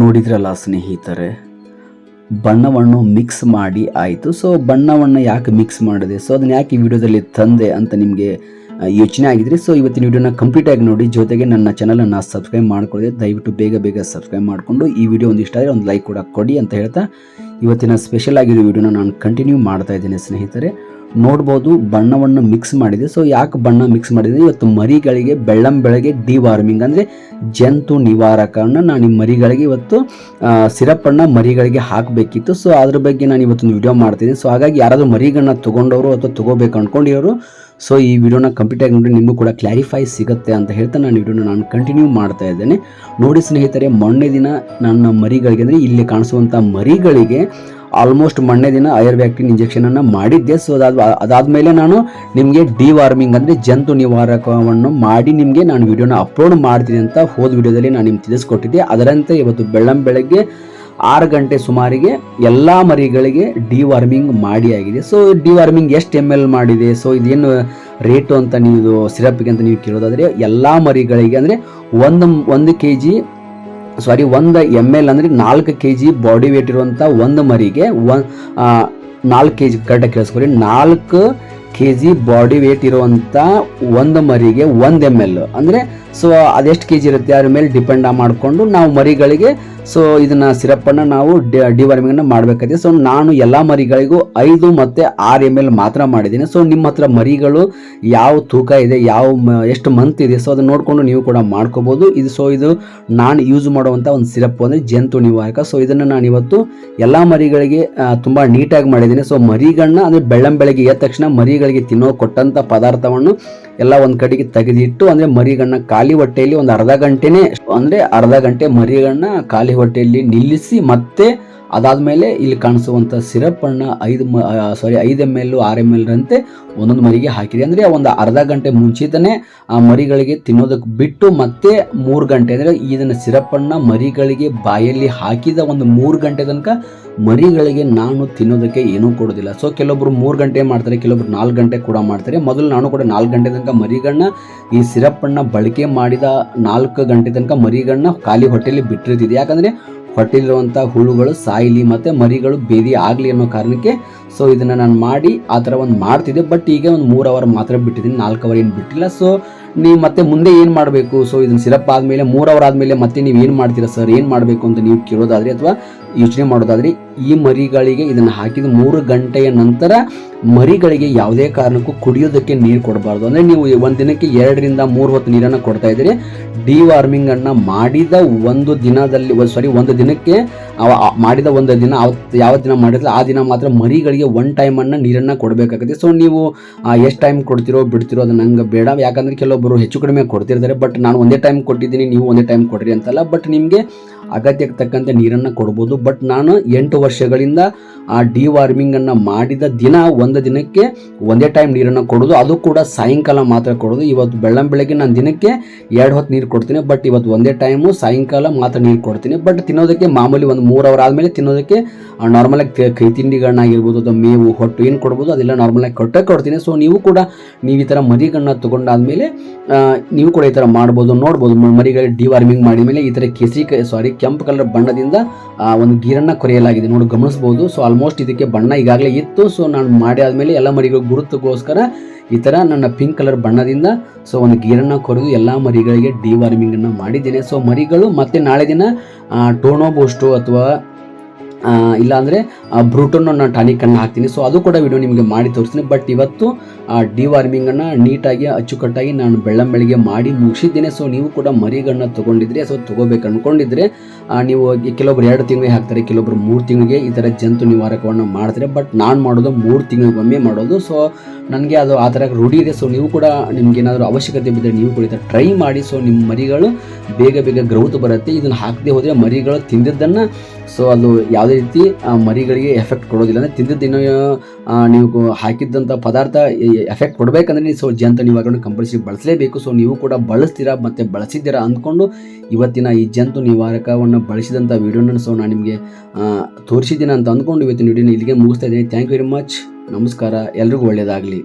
ನೋಡಿದ್ರಲ್ಲ ಸ್ನೇಹಿತರೆ, ಬಣ್ಣವನ್ನು ಮಿಕ್ಸ್ ಮಾಡಿ ಆಯಿತು. ಸೊ ಬಣ್ಣವನ್ನು ಯಾಕೆ ಮಿಕ್ಸ್ ಮಾಡಿದೆ? ಸೊ ಅದನ್ನ ಯಾಕೆ ಈ ವಿಡಿಯೋದಲ್ಲಿ ತಂದೆ ಅಂತ ನಿಮಗೆ ಯೋಚನೆ ಆಗಿದ್ರೆ ಸೊ ಇವತ್ತಿನ ವಿಡಿಯೋನ ಕಂಪ್ಲೀಟ್ ಆಗಿ ನೋಡಿ. ಜೊತೆಗೆ ನನ್ನ ಚಾನಲನ್ನು ಸಬ್ಸ್ಕ್ರೈಬ್ ಮಾಡ್ಕೊಳ್ಳಿ ದಯವಿಟ್ಟು ಬೇಗ ಬೇಗ ಸಬ್ಸ್ಕ್ರೈಬ್ ಮಾಡಿಕೊಂಡು ಈ ವಿಡಿಯೋ ಒಂದು ಇಷ್ಟ ಆದರೆ ಒಂದು ಲೈಕ್ ಕೂಡ ಕೊಡಿ ಅಂತ ಹೇಳ್ತಾ, ಇವತ್ತಿನ ಸ್ಪೆಷಲ್ ಆಗಿರೋ ವಿಡಿಯೋನ ನಾನು ಕಂಟಿನ್ಯೂ ಮಾಡ್ತಾ ಇದ್ದೇನೆ ಸ್ನೇಹಿತರೆ. ನೋಡ್ಬೋದು ಬಣ್ಣವನ್ನು ಮಿಕ್ಸ್ ಮಾಡಿದೆ. ಸೊ ಯಾಕೆ ಬಣ್ಣ ಮಿಕ್ಸ್ ಮಾಡಿದೆ? ಇವತ್ತು ಮರಿಗಳಿಗೆ ಬೆಳ್ಳಂ ಬೆಳಗ್ಗೆ ಡಿ ವಾರ್ಮಿಂಗ್ ಅಂದರೆ ಜಂತು ನಿವಾರಕವನ್ನು ನಾನು ಈ ಮರಿಗಳಿಗೆ ಇವತ್ತು ಸಿರಪ್ಪನ್ನು ಮರಿಗಳಿಗೆ ಹಾಕಬೇಕಿತ್ತು. ಸೊ ಅದ್ರ ಬಗ್ಗೆ ನಾನು ಇವತ್ತೊಂದು ವಿಡಿಯೋ ಮಾಡ್ತೀನಿ ಸೊ ಹಾಗಾಗಿ ಯಾರಾದರೂ ಮರಿಗಳನ್ನ ತೊಗೊಂಡವರು ಅಥವಾ ತೊಗೋಬೇಕು ಅಂದ್ಕೊಂಡಿರೋರು ಸೊ ಈ ವಿಡಿಯೋನ ಕಂಪ್ಲೀಟ್ ಆಗಿ ನೋಡಿ, ನಿಮಗೂ ಕೂಡ ಕ್ಲಾರಿಫೈ ಸಿಗುತ್ತೆ ಅಂತ ಹೇಳ್ತಾ ನಾನು ವಿಡಿಯೋನ ನಾನು ಕಂಟಿನ್ಯೂ ಮಾಡ್ತಾ ಇದ್ದೇನೆ. ನೋಡಿ ಸ್ನೇಹಿತರೆ, ಮೊನ್ನೆ ದಿನ ನನ್ನ ಮರಿಗಳಿಗೆ ಅಂದರೆ ಇಲ್ಲಿ ಕಾಣಿಸುವಂಥ ಮರಿಗಳಿಗೆ ಆಲ್ಮೋಸ್ಟ್ ಮೊನ್ನೆ ದಿನ ಐರ್ ವ್ಯಾಕ್ಟಿನ್ ಇಂಜೆಕ್ಷನನ್ನು ಮಾಡಿದ್ದೆ. ಸೊ ಅದಾದ, ಅದಾದಮೇಲೆ ನಾನು ನಿಮಗೆ ಡಿ ವಾರ್ಮಿಂಗ್ ಅಂದರೆ ಜಂತು ನಿವಾರಕವನ್ನು ಮಾಡಿ ನಿಮಗೆ ನಾನು ವಿಡಿಯೋನ ಅಪ್ಲೋಡ್ ಮಾಡ್ತೀನಿ ಅಂತ ಹೋದ ವಿಡಿಯೋದಲ್ಲಿ ನಾನು ನಿಮ್ಗೆ ತಿಳಿಸ್ಕೊಟ್ಟಿದ್ದೆ. ಅದರಂತೆ ಇವತ್ತು ಬೆಳ್ಳಂ ಬೆಳಗ್ಗೆ ಆರು ಗಂಟೆ ಸುಮಾರಿಗೆ ಎಲ್ಲ ಮರಿಗಳಿಗೆ ಡಿ ವಾರ್ಮಿಂಗ್ ಮಾಡಿ ಆಗಿದೆ. ಸೊ ಡಿ ವಾರ್ಮಿಂಗ್ ಎಷ್ಟು ಎಂ ಎಲ್ ಮಾಡಿದೆ? ಸೊ ಇದೇನು ರೇಟು ಅಂತ ನೀವು, ಸಿರಪ್ಗೆ ಅಂತ ನೀವು ಕೇಳೋದಾದರೆ ಎಲ್ಲ ಮರಿಗಳಿಗೆ ಅಂದರೆ ಒಂದು ಒಂದು ಕೆ ಜಿ ಸಾರಿ, ಒಂದು ಎಂ ಎಲ್ ಅಂದರೆ ನಾಲ್ಕು ಕೆ ಜಿ ಬಾಡಿ ವೇಟ್ ಇರುವಂಥ ಒಂದು ಮರಿಗೆ ಒನ್ ನಾಲ್ಕು ಕೆ ಜಿ ಕರೆಕ್ಟಾಗಿ ಕೇಳಿಸ್ಕೊರಿ ನಾಲ್ಕು ಕೆ ಜಿ ಬಾಡಿ ವೇಟ್ ಇರುವಂಥ ಒಂದು ಮರಿಗೆ ಒಂದು ಎಂ ಎಲ್ ಅಂದರೆ ಸೊ ಅದೆಷ್ಟು ಕೆ ಜಿ ಇರುತ್ತೆ? ಅದ್ರ ಮೇಲೆ ಡಿಪೆಂಡ್ ಮಾಡಿಕೊಂಡು ನಾವು ಮರಿಗಳಿಗೆ ಸೊ ಇದನ್ನ ಸಿರಪ್ಪನ್ನು ನಾವು ಡಿವಾರ್ಮಿಂಗನ್ನು ಮಾಡಬೇಕಾಗಿದೆ ಸೊ ನಾನು ಎಲ್ಲ ಮರಿಗಳಿಗೂ ಐದು ಮತ್ತು ಆರು ಎಂ ಎಲ್ ಮಾತ್ರ ಮಾಡಿದ್ದೀನಿ. ಸೊ ನಿಮ್ಮ ಹತ್ರ ಮರಿಗಳು ಯಾವ ತೂಕ ಇದೆ, ಯಾವ ಎಷ್ಟು ಮಂತ್ ಇದೆ ಸೊ ಅದನ್ನ ನೋಡಿಕೊಂಡು ನೀವು ಕೂಡ ಮಾಡ್ಕೋಬೋದು. ಇದು ಸೊ ಇದು ನಾನು ಯೂಸ್ ಮಾಡುವಂಥ ಒಂದು ಸಿರಪ್ ಅಂದರೆ ಜಂತು ನಿವಾರಕ ಸೊ ಇದನ್ನು ನಾನು ಇವತ್ತು ಎಲ್ಲ ಮರಿಗಳಿಗೆ ತುಂಬ ನೀಟಾಗಿ ಮಾಡಿದ್ದೀನಿ. ಸೊ ಮರಿಗಳನ್ನ ಅಂದರೆ ಬೆಳ್ಳಂ ಬೆಳಗ್ಗೆ ಎದ್ದ ತಕ್ಷಣ ಮರಿಗಳಿಗೆ ತಿನ್ನೋ ಕೊಟ್ಟಂಥ ಪದಾರ್ಥವನ್ನು ಎಲ್ಲ ಒಂದು ಕಡೆಗೆ ತೆಗೆದಿಟ್ಟು, ಅಂದರೆ ಮರಿಗಣ್ಣ ಖಾಲಿ ಹೊಟ್ಟೆಯಲ್ಲಿ ಒಂದು ಅರ್ಧ ಗಂಟೆನೇ, ಅಂದರೆ ಅರ್ಧ ಗಂಟೆ ಮರಿಗಣ್ಣ ಖಾಲಿ ಹೊಟ್ಟೆಯಲ್ಲಿ ನಿಲ್ಲಿಸಿ ಮತ್ತೆ ಅದಾದಮೇಲೆ ಇಲ್ಲಿ ಕಾಣಿಸುವಂಥ ಸಿರಪ್ಪನ್ನು ಐದು ಮ ಸಾರಿ ಐದು ಎಂ ಎಲ್ ಆರು ಎಂ ಎಲ್ ರಂತೆ ಒಂದೊಂದು ಮರಿಗೆ ಹಾಕಿದೆ. ಅಂದರೆ ಒಂದು ಅರ್ಧ ಗಂಟೆ ಮುಂಚಿತನೇ ಆ ಮರಿಗಳಿಗೆ ತಿನ್ನೋದಕ್ಕೆ ಬಿಟ್ಟು ಮತ್ತೆ ಮೂರು ಗಂಟೆ, ಅಂದರೆ ಇದನ್ನು ಸಿರಪ್ಪನ್ನು ಮರಿಗಳಿಗೆ ಬಾಯಲ್ಲಿ ಹಾಕಿದ ಒಂದು ಮೂರು ಗಂಟೆ ತನಕ ಮರಿಗಳಿಗೆ ನಾನು ತಿನ್ನೋದಕ್ಕೆ ಏನೂ ಕೊಡೋದಿಲ್ಲ. ಸೊ ಕೆಲವೊಬ್ರು ಮೂರು ಗಂಟೆ ಮಾಡ್ತಾರೆ, ಕೆಲವೊಬ್ರು ನಾಲ್ಕು ಗಂಟೆ ಕೂಡ ಮಾಡ್ತಾರೆ. ಮೊದಲು ನಾನು ಕೂಡ ನಾಲ್ಕು ಗಂಟೆ ತನಕ ಮರಿಗಳನ್ನ ಈ ಸಿರಪ್ಪನ್ನು ಬಳಕೆ ಮಾಡಿದ ನಾಲ್ಕು ಗಂಟೆ ತನಕ ಮರಿಗಳನ್ನ ಖಾಲಿ ಹೊಟ್ಟೆಯಲ್ಲಿ ಬಿಟ್ಟಿರ್ತಿದ್ದೆ. ಯಾಕಂದರೆ ಹೊಟ್ಟೆಲಿರುವಂಥ ಹುಳುಗಳು, ಸಾಯಲಿ ಮತ್ತು ಮರಿಗಳು ಬೇದಿ ಆಗಲಿ ಅನ್ನೋ ಕಾರಣಕ್ಕೆ ಸೊ ಇದನ್ನು ನಾನು ಮಾಡಿ ಆ ಥರ ಒಂದು ಮಾಡ್ತಿದ್ದೆ. ಬಟ್ ಈಗ ಒಂದು ಮೂರು ಅವರ್ ಮಾತ್ರ ಬಿಟ್ಟಿದ್ದೀನಿ. ನಾಲ್ಕು ಅವರ್ ಏನು ಬಿಟ್ಟಿಲ್ಲ. ಸೊ ನೀವು ಮತ್ತೆ ಮುಂದೆ ಏನು ಮಾಡಬೇಕು? ಸೊ ಇದನ್ನ ಸಿರಪ್ ಆದಮೇಲೆ ಮೂರು ಅವರ್ ಆದಮೇಲೆ ಮತ್ತೆ ನೀವು ಏನು ಮಾಡ್ತೀರಾ ಸರ್ ಏನು ಮಾಡಬೇಕು ಅಂತ ನೀವು ಕೇಳೋದಾದರೆ ಅಥವಾ ಯೋಚನೆ ಮಾಡೋದಾದರೆ ಈ ಮರಿಗಳಿಗೆ ಇದನ್ನು ಹಾಕಿದ ಮೂರು ಗಂಟೆಯ ನಂತರ ಮರಿಗಳಿಗೆ ಯಾವುದೇ ಕಾರಣಕ್ಕೂ ಕುಡಿಯೋದಕ್ಕೆ ನೀರು ಕೊಡಬಾರ್ದು. ಅಂದರೆ ನೀವು ಒಂದು ದಿನಕ್ಕೆ ಎರಡರಿಂದ ಮೂರು ಹೊತ್ತು ನೀರನ್ನು ಕೊಡ್ತಾ ಇದ್ದೀರಿ. ಡಿವಾರ್ಮಿಂಗನ್ನು ಮಾಡಿದ ಒಂದು ದಿನದಲ್ಲಿ ಸಾರಿ ಒಂದು ದಿನಕ್ಕೆ ಮಾಡಿದ ಒಂದು ದಿನ ಯಾವ ದಿನ ಮಾಡಿದ್ರೆ ಆ ದಿನ ಮಾತ್ರ ಮರಿಗಳಿಗೆ ಒನ್ ಟೈಮನ್ನು ನೀರನ್ನು ಕೊಡಬೇಕಾಗುತ್ತೆ. ಸೊ ನೀವು ಎಷ್ಟು ಟೈಮ್ ಕೊಡ್ತಿರೋ, ಬಿಡ್ತಿರೋ ಅದು ನಂಗೆ ಬೇಡ. ಯಾಕಂದರೆ ಕೆಲವೊಬ್ಬರು ಹೆಚ್ಚು ಕಡಿಮೆ ಕೊಡ್ತಿರ್ತಾರೆ. ಬಟ್ ನಾನು ಒಂದೇ ಟೈಮ್ ಕೊಟ್ಟಿದ್ದೀನಿ, ನೀವು ಒಂದೇ ಟೈಮ್ ಕೊಡ್ರಿ ಅಂತಲ್ಲ. ಬಟ್ ನಿಮಗೆ ಅಗತ್ಯಕ್ಕೆ ತಕ್ಕಂತೆ ನೀರನ್ನು ಕೊಡ್ಬೋದು. ಬಟ್ ನಾನು ಎಂಟು ವರ್ಷಗಳಿಂದ, ಆ ಡಿವಾರ್ಮಿಂಗನ್ನು ಮಾಡಿದ ದಿನ ಒಂದು ದಿನಕ್ಕೆ ಒಂದೇ ಟೈಮ್ ನೀರನ್ನು ಕೊಡೋದು, ಅದು ಕೂಡ ಸಾಯಂಕಾಲ ಮಾತ್ರ ಕೊಡೋದು. ಇವತ್ತು ಬೆಳ್ಳಂ ಬೆಳಗ್ಗೆ ನಾನು ದಿನಕ್ಕೆ ಎರಡು ಹೊತ್ತು ನೀರು ಕೊಡ್ತೀನಿ ಬಟ್ ಇವತ್ತು ಒಂದೇ ಟೈಮು ಸಾಯಂಕಾಲ ಮಾತ್ರ ನೀರು ಕೊಡ್ತೀನಿ. ಬಟ್ ತಿನ್ನೋದಕ್ಕೆ ಮಾಮೂಲಿ ಒಂದು ಮೂರು ಅವರ್ ಆದಮೇಲೆ ತಿನ್ನೋದಕ್ಕೆ ನಾರ್ಮಲಾಗಿ ಕೈ ತಿಂಡಿಗಳನ್ನಾಗಿರ್ಬೋದು ಅಥವಾ ಮೇವು, ಹೊಟ್ಟು ಏನು ಕೊಡ್ಬೋದು, ಅದೆಲ್ಲ ನಾರ್ಮಲಾಗಿ ಕೊಟ್ಟೇ ಕೊಡ್ತೀನಿ. ಸೊ ನೀವು ಕೂಡ ನೀವು ಈ ಥರ ಮರಿಗಳನ್ನ ತೊಗೊಂಡಾದ್ಮೇಲೆ ನೀವು ಕೂಡ ಈ ಥರ ಮಾಡ್ಬೋದು, ನೋಡ್ಬೋದು. ಮರಿಗಳಿಗೆ ಡಿ ವಾರ್ಮಿಂಗ್ ಮಾಡಿದ ಮೇಲೆ ಈ ಥರ ಕೆಸಿ ಸಾರಿ ಕೆಂಪು ಕಲರ್ ಬಣ್ಣದಿಂದ ಒಂದು ಗೀರನ್ನು ಕೊರೆಯಲಾಗಿದೆ. ನೋಡಿ ಗಮನಿಸ್ಬೋದು. ಸೊ ಆಲ್ಮೋಸ್ಟ್ ಇದಕ್ಕೆ ಬಣ್ಣ ಈಗಾಗಲೇ ಇತ್ತು. ಸೊ ನಾನು ಮಾಡಿ ಆದಮೇಲೆ ಎಲ್ಲ ಮರಿಗಳು ಗುರುತುಗೋಸ್ಕರ ಈ ಥರ ನನ್ನ ಪಿಂಕ್ ಕಲರ್ ಬಣ್ಣದಿಂದ ಸೊ ಒಂದು ಗೀರನ್ನು ಕೊರೆದು ಎಲ್ಲ ಮರಿಗಳಿಗೆ ಡಿ ವಾರ್ಮಿಂಗನ್ನು ಮಾಡಿದ್ದೇನೆ. ಸೊ ಮರಿಗಳು ಮತ್ತೆ ನಾಳೆ ದಿನ ಟೋನೋ ಬೂಸ್ಟು ಅಥವಾ ಆ, ಇಲ್ಲಾಂದರೆ ಬ್ರೂಟನ್ ನಾನು ಟಾನಿಕನ್ನು ಹಾಕ್ತೀನಿ. ಸೊ ಅದು ಕೂಡ ವಿಡಿಯೋ ನಿಮಗೆ ಮಾಡಿ ತೋರಿಸ್ತೀನಿ. ಬಟ್ ಇವತ್ತು ಡಿ ವಾರ್ಮಿಂಗನ್ನು ನೀಟಾಗಿ ಅಚ್ಚುಕಟ್ಟಾಗಿ ನಾನು ಬೆಳ್ಳಂಬೆಳಿಗ್ಗೆ ಮಾಡಿ ಮುಗಿಸಿದ್ದೇನೆ. ಸೊ ನೀವು ಕೂಡ ಮರಿಗಳನ್ನ ತೊಗೊಂಡಿದ್ರೆ ಸೊ ತೊಗೋಬೇಕು ಅಂದ್ಕೊಂಡಿದ್ರೆ ಆ, ನೀವು ಕೆಲವೊಬ್ರು ಎರಡು ತಿಂಗಳಿಗೆ ಹಾಕ್ತಾರೆ, ಕೆಲವೊಬ್ರು ಮೂರು ತಿಂಗಳಿಗೆ ಈ ಥರ ಜಂತು ನಿವಾರಕವನ್ನು ಮಾಡ್ತಾರೆ. ಬಟ್ ನಾನು ಮಾಡೋದು ಮೂರು ತಿಂಗಳಿಗೊಮ್ಮೆ ಮಾಡೋದು. ಸೊ ನನಗೆ ಅದು ಆ ಥರ ರೂಢಿ ಇದೆ. ಸೊ ನೀವು ಕೂಡ ನಿಮ್ಗೆ ಏನಾದರೂ ಅವಶ್ಯಕತೆ ಬಿದ್ದರೆ ನೀವು ಕೂಡ ಟ್ರೈ ಮಾಡಿ. ಸೊ ನಿಮ್ಮ ಮರಿಗಳು ಬೇಗ ಬೇಗ ಗ್ರೌತ್ ಬರುತ್ತೆ. ಇದನ್ನು ಹಾಕದೆ ಹೋದರೆ ಮರಿಗಳು ತಿಂದಿದ್ದನ್ನು ಸೊ ಅದು ಯಾವುದೇ ರೀತಿ ಮರಿಗಳಿಗೆ ಎಫೆಕ್ಟ್ ಕೊಡೋದಿಲ್ಲ. ಅಂದರೆ ತಿಂದಿದ್ದು ದಿನ ನೀವು ಹಾಕಿದ್ದಂಥ ಪದಾರ್ಥ ಎಫೆಕ್ಟ್ ಕೊಡಬೇಕಂದ್ರೆ ನೀವು ಸೊ ಜಂತು ನಿವಾರಕವನ್ನು ಕಂಪಲ್ಸರಿ ಬಳಸಲೇಬೇಕು. ಸೊ ನೀವು ಕೂಡ ಬಳಸ್ತೀರಾ ಮತ್ತು ಬಳಸಿದ್ದೀರಾ ಅಂದ್ಕೊಂಡು ಇವತ್ತಿನ ಈ ಜಂತು ನಿವಾರಕವನ್ನು ಬಳಸಿದಂಥ ವೀಡಿಯೋನ ಸಹ ನಾನು ನಿಮಗೆ ತೋರಿಸಿದ್ದೀನಿ ಅಂತ ಅಂದ್ಕೊಂಡು ಇವತ್ತಿನ ವೀಡಿಯೋನ ಇಲ್ಲಿಗೆ ಮುಗಿಸ್ತಾ ಇದ್ದೀನಿ. ಥ್ಯಾಂಕ್ ಯು ವೆರಿ ಮಚ್ ನಮಸ್ಕಾರ. ಎಲ್ರಿಗೂ ಒಳ್ಳೆಯದಾಗಲಿ.